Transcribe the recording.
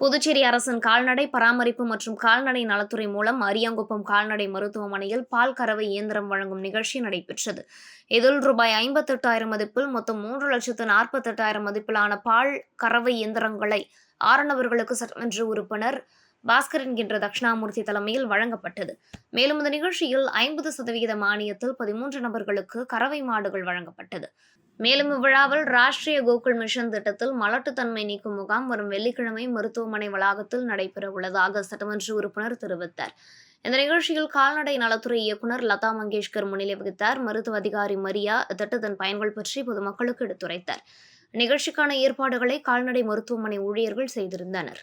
புதுச்சேரி அரசின் கால்நடை பராமரிப்பு மற்றும் கால்நடை நலத்துறை மூலம் அரியாங்குப்பம் கால்நடை மருத்துவமனையில் பால் கறவை இயந்திரம் வழங்கும் நிகழ்ச்சி நடைபெற்றது. இதில் ரூபாய் ஐம்பத்தெட்டாயிரம் மதிப்பில் மொத்தம் மூன்று லட்சத்து நாற்பத்தெட்டாயிரம் மதிப்பிலான பால் கறவை இயந்திரங்களை ஆறு நபர்களுக்கு சட்டமன்ற உறுப்பினர் பாஸ்கர் என்கின்ற தட்சிணாமூர்த்தி தலைமையில் வழங்கப்பட்டது. மேலும் இந்த நிகழ்ச்சியில் ஐம்பது சதவிகித மானியத்தில் பதிமூன்று நபர்களுக்கு கறவை மாடுகள் வழங்கப்பட்டது. மேலும் இவ்விழாவில் ராஷ்டிரிய கோகுல் மிஷன் திட்டத்தில் மலட்டுத்தன்மை நீக்கும் முகாம் வரும் வெள்ளிக்கிழமை மருத்துவமனை வளாகத்தில் நடைபெற உள்ளதாக சட்டமன்ற உறுப்பினர் தெரிவித்தார். இந்த நிகழ்ச்சியில் கால்நடை நலத்துறை இயக்குனர் லதா மங்கேஷ்கர் முன்னிலை வகித்தார். மருத்துவ அதிகாரி மரியா இத்திட்டத்தின் பயன்கள் பற்றி பொதுமக்களுக்கு எடுத்துரைத்தார். நிகழ்ச்சிக்கான ஏற்பாடுகளை கால்நடை மருத்துவமனை ஊழியர்கள் செய்திருந்தனர்.